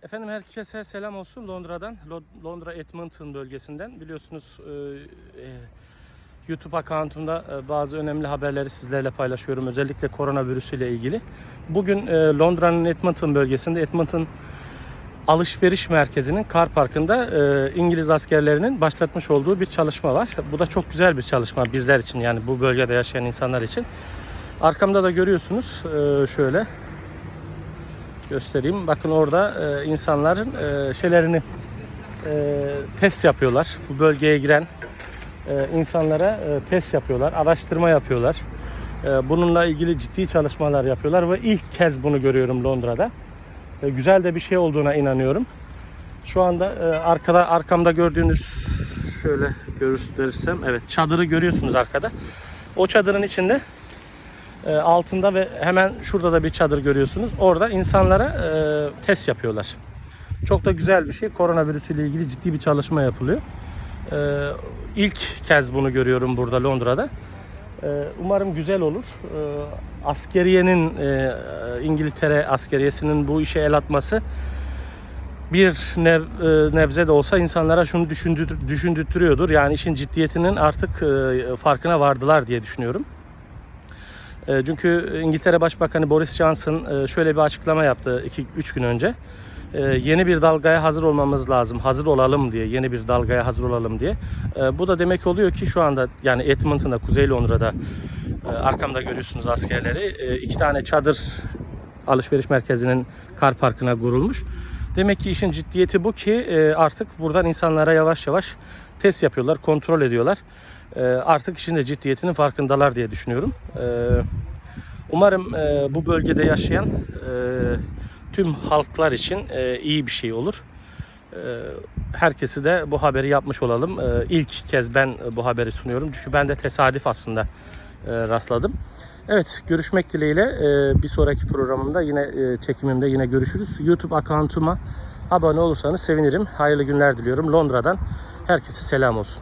Efendim herkese selam olsun Londra'dan. Lo- Londra Edmonton bölgesinden. Biliyorsunuz e, e, YouTube account'umda e, bazı önemli haberleri sizlerle paylaşıyorum. Özellikle koronavirüsü ile ilgili. Bugün Londra'nın Edmonton bölgesinde Edmonton alışveriş merkezinin kar parkında İngiliz askerlerinin başlatmış olduğu bir çalışma var. Bu da çok güzel bir çalışma bizler için yani bu bölgede yaşayan insanlar için. Arkamda da görüyorsunuz şöyle göstereyim. Bakın orada e, insanların e, şeylerini e, test yapıyorlar. Bu bölgeye giren e, insanlara e, test yapıyorlar, araştırma yapıyorlar. E, bununla ilgili ciddi çalışmalar yapıyorlar ve ilk kez bunu görüyorum Londra'da. E, güzel de bir şey olduğuna inanıyorum. Şu anda e, arkada arkamda gördüğünüz şöyle gösterirsem evet çadırı görüyorsunuz arkada. O çadırın içinde e, altında ve hemen şurada da bir çadır görüyorsunuz. Orada insanlara e, test yapıyorlar. Çok da güzel bir şey. Koronavirüsüyle ilgili ciddi bir çalışma yapılıyor. E, ilk kez bunu görüyorum burada Londra'da. E, umarım güzel olur. Askeriyenin e, İngiltere askeriyesinin bu işe el atması bir e, nebze de olsa insanlara şunu düşündür, düşündürtüyordur. Yani işin ciddiyetinin artık farkına vardılar diye düşünüyorum. E, Çünkü İngiltere Başbakanı Boris Johnson e, şöyle bir açıklama yaptı 2-3 gün önce. E, Yeni bir dalgaya hazır olmamız lazım, hazır olalım diye, yeni bir dalgaya hazır olalım diye. Bu da demek oluyor ki şu anda yani Edmonton'da, Kuzey Londra'da arkamda görüyorsunuz askerleri. İki tane çadır alışveriş merkezinin kar parkına kurulmuş. Demek ki işin ciddiyeti bu ki artık buradan insanlara yavaş yavaş test yapıyorlar, kontrol ediyorlar. E, Artık işin de ciddiyetinin farkındalar diye düşünüyorum. E, Umarım e, bu bölgede yaşayan e, tüm halklar için e, iyi bir şey olur. E, Herkesi de bu haberi yapmış olalım. E, İlk kez ben bu haberi sunuyorum. Çünkü ben de tesadüf aslında e, rastladım. Evet görüşmek dileğiyle bir sonraki programımda yine e, çekimimde yine görüşürüz. YouTube account'uma abone olursanız sevinirim. Hayırlı günler diliyorum. Londra'dan herkese selam olsun.